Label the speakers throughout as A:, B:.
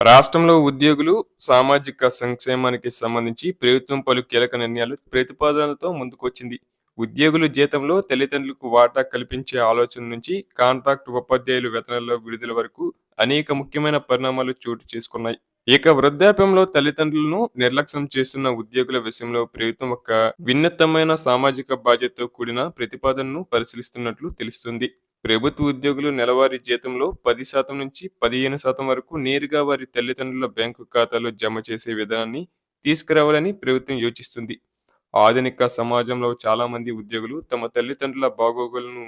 A: రాష్ట్రంలో ఉద్యోగులు సామాజిక సంక్షేమానికి సంబంధించి ప్రభుత్వం పలు కీలక నిర్ణయాలు ప్రతిపాదనలతో ముందుకొచ్చింది. ఉద్యోగులు జీతంలో తల్లిదండ్రులకు వాటా కల్పించే ఆలోచన నుంచి కాంట్రాక్ట్ ఉపాధ్యాయులు వేతనాల్లో విడుదల వరకు అనేక ముఖ్యమైన పరిణామాలు చోటు చేసుకున్నాయి. ఇక వృద్ధాప్యంలో తల్లిదండ్రులను నిర్లక్ష్యం చేస్తున్న ఉద్యోగుల విషయంలో ప్రభుత్వం ఒక విన్నతమైన సామాజిక బాధ్యతతో కూడిన ప్రతిపాదనను పరిశీలిస్తున్నట్లు తెలుస్తుంది. ప్రభుత్వ ఉద్యోగులు నెలవారీ జీతంలో పది శాతం నుంచి పదిహేను శాతం వరకు నేరుగా వారి తల్లిదండ్రుల బ్యాంకు ఖాతాలో జమ చేసే విధానాన్ని తీసుకురావాలని ప్రభుత్వం యోచిస్తుంది. ఆధునిక సమాజంలో చాలా మంది ఉద్యోగులు తమ తల్లిదండ్రుల బాగోగులను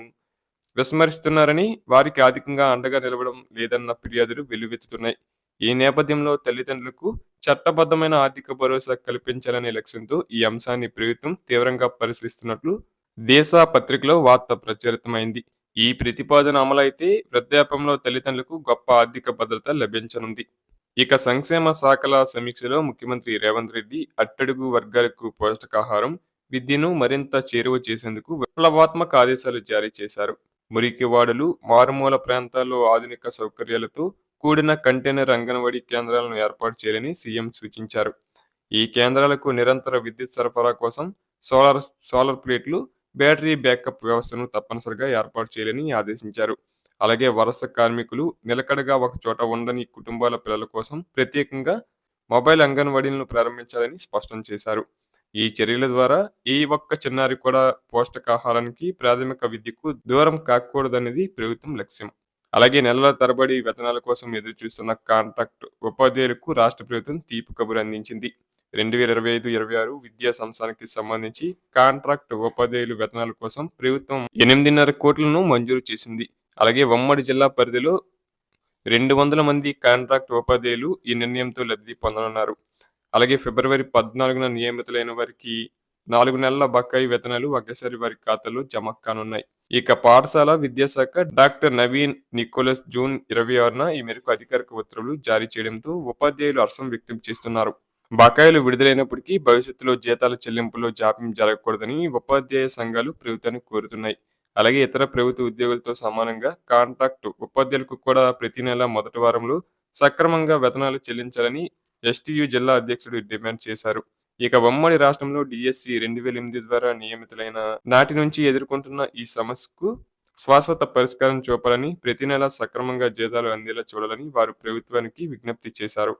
A: విస్మరిస్తున్నారని వారికి ఆర్థికంగా అండగా నిలవడం లేదన్న ఫిర్యాదులు వెలువెత్తుతున్నాయి ఈ నేపథ్యంలో తల్లిదండ్రులకు చట్టబద్ధమైన ఆర్థిక భరోసా కల్పించాలనే లక్ష్యంతో ఈ అంశాన్ని ప్రభుత్వం తీవ్రంగా పరిశీలిస్తున్నట్లు దేశ పత్రికలో వార్త ప్రచురితమైంది. ఈ ప్రతిపాదన అమలైతే వృద్ధాప్యంలో తల్లిదండ్రులకు గొప్ప ఆర్థిక భద్రత లభించనుంది. ఇక సంక్షేమ శాఖల సమీక్షలో ముఖ్యమంత్రి రేవంత్ రెడ్డి అట్టడుగు వర్గాలకు పోషకాహారం విద్యను మరింత చేరువ చేసేందుకు విప్లవాత్మక ఆదేశాలు జారీ చేశారు. మురికివాడలు మారుమూల ప్రాంతాల్లో ఆధునిక సౌకర్యాలతో కూడిన కంటైనర్ అంగన్వాడీ కేంద్రాలను ఏర్పాటు చేయాలని సీఎం సూచించారు. ఈ కేంద్రాలకు నిరంతర విద్యుత్ సరఫరా కోసం సోలార్ సోలార్ ప్లేట్లు బ్యాటరీ బ్యాకప్ వ్యవస్థను తప్పనిసరిగా ఏర్పాటు చేయాలని ఆదేశించారు. అలాగే వలస కార్మికులు నిలకడగా ఒక చోట ఉండని కుటుంబాల పిల్లల కోసం ప్రత్యేకంగా మొబైల్ అంగన్వాడీలను ప్రారంభించాలని స్పష్టం చేశారు. ఈ చర్యల ద్వారా ఏ ఒక్క చిన్నారి కూడా పోషకాహారానికి ప్రాథమిక విద్యకు దూరం కాకూడదనేది ప్రభుత్వం లక్ష్యం. అలాగే నెలల తరబడి వేతనాల కోసం ఎదురు చూస్తున్న కాంట్రాక్ట్ ఉపాధ్యాయులకు రాష్ట్ర ప్రభుత్వం తీపి కబురు అందించింది. రెండు వేల ఇరవై ఐదు ఇరవై ఆరు విద్యా సంవత్సరానికి సంబంధించి కాంట్రాక్ట్ ఉపాధ్యాయులు వేతనాల కోసం ప్రభుత్వం ఎనిమిదిన్నర కోట్లను మంజూరు చేసింది. అలాగే ఉమ్మడి జిల్లా పరిధిలో రెండు వందల మంది కాంట్రాక్ట్ ఉపాధ్యాయులు ఈ నిర్ణయంతో లబ్ధి పొందనున్నారు. అలాగే ఫిబ్రవరి పద్నాలుగున నియమితులైన వారికి నాలుగు నెలల బకాయి వేతనాలు ఒకేసారి వారి ఖాతాలో జమ కానున్నాయి. ఇక పాఠశాల విద్యాశాఖ డాక్టర్ నవీన్ నికోలస్ జూన్ ఇరవై ఆరున ఈ మేరకు అధికారిక ఉత్తర్వులు జారీ చేయడంతో ఉపాధ్యాయులు హర్షం వ్యక్తం చేస్తున్నారు. బకాయిలు విడుదలైనప్పటికీ భవిష్యత్తులో జీతాల చెల్లింపులో జాప్యం జరగకూడదని ఉపాధ్యాయ సంఘాలు ప్రభుత్వాన్ని కోరుతున్నాయి. అలాగే ఇతర ప్రభుత్వ ఉద్యోగులతో సమానంగా కాంట్రాక్టు ఉపాధ్యాయులకు కూడా ప్రతి నెల మొదటి వారంలో సక్రమంగా వేతనాలు చెల్లించాలని ఎస్టీయు జిల్లా అధ్యక్షుడు డిమాండ్ చేశారు. ఇక ఉమ్మడి రాష్ట్రంలో డిఎస్సి రెండు వేల ఎనిమిది ద్వారా నియమితులైన నాటి నుంచి ఎదుర్కొంటున్న ఈ సమస్యకు శాశ్వత పరిష్కారం చూపాలని ప్రతి నెల సక్రమంగా జీతాలు అందేలా చూడాలని వారు ప్రభుత్వానికి విజ్ఞప్తి చేశారు.